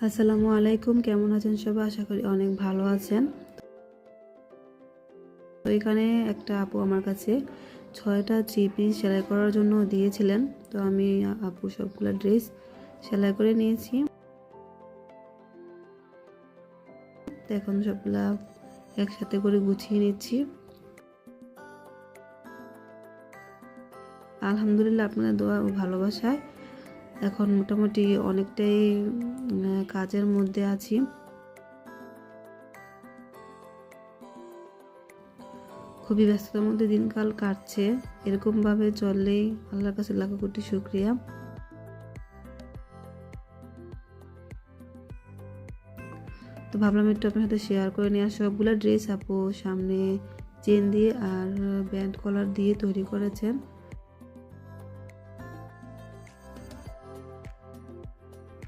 আসসালামু আলাইকুম, কেমন আছেন সবাই? আশা করি অনেক ভালো আছেন। তো এখানে একটা আপু আমার কাছে ছয়টা থ্রি পিস সেলাই করার জন্য দিয়েছিলেন। তো আমি আপু সবগুলো ড্রেস সেলাই করে নিয়েছি। এখন সবগুলা একসাথে করে গুছিয়ে নিচ্ছি। আলহামদুলিল্লাহ আপনাদের দোয়া ও ভালোবাসায় এখন মোটামুটি অনেকটাই কাজের মধ্যে আছি। খুবই ব্যস্ততার মধ্যে দিনকাল কাটছে। এরকমভাবে চললেই আল্লাহর কাছে লাখো কোটি শুক্রিয়া। তো ভাবলাম একটু আপনার সাথে শেয়ার করে নিয়ে সবগুলো ড্রেস আপু সামনে চেন দিয়ে আর ব্যান্ড কলার দিয়ে তৈরি করেছেন।